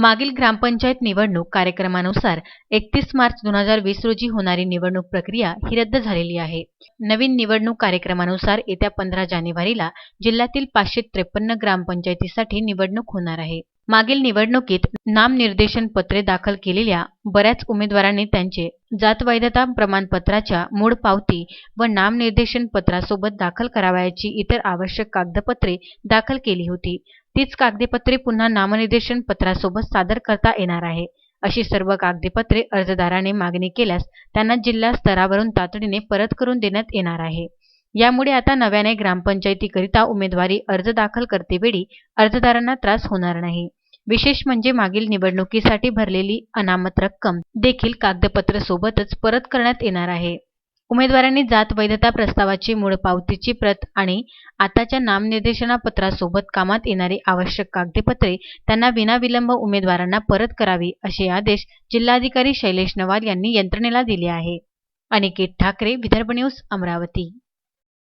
मागील ग्रामपंचायत निवडणूक कार्यक्रमानुसार एकतीस मार्च दोन हजार वीस रोजी होणारी निवडणूक प्रक्रिया ही रद्द झालेली आहे. नवीन निवडणूक कार्यक्रमानुसार येत्या पंधरा जानेवारीला जिल्ह्यातील पाचशे त्रेपन्न ग्रामपंचायतीसाठी निवडणूक होणार आहे. मागील निवडणुकीत नामनिर्देशन पत्रे दाखल केलेल्या बऱ्याच उमेदवारांनी त्यांचे जातवैधता प्रमाणपत्राच्या मूळ पावती व नामनिर्देशन पत्रासोबत दाखल करावयाची इतर आवश्यक कागदपत्रे दाखल केली होती. तीच कागदपत्रे पुन्हा नामनिर्देशन पत्रासोबत सादर करता येणार आहे. अशी सर्व कागदपत्रे अर्जदाराने मागणी केल्यास त्यांना जिल्हा स्तरावरून तातडीने परत करून देण्यात येणार आहे. यामुळे आता नव्याने ग्रामपंचायतीकरिता उमेदवारी अर्ज दाखल करतेवेळी अर्जदारांना त्रास होणार नाही. विशेष म्हणजे मागील निवडणुकीसाठी भरलेली अनामत रक्कम देखील कागदपत्र सोबतच परत करण्यात येणार आहे. उमेदवारांनी जात वैधता प्रस्तावाची मूळ पावतीची प्रत आणि आताच्या नामनिर्देशनापत्रासोबत कामात येणारी आवश्यक कागदपत्रे त्यांना विनाविलंब उमेदवारांना परत करावी असे आदेश जिल्हाधिकारी शैलेश नवाल यांनी यंत्रणेला दिले आहे. अनिकेत ठाकरे विदर्भ न्यूज अमरावती.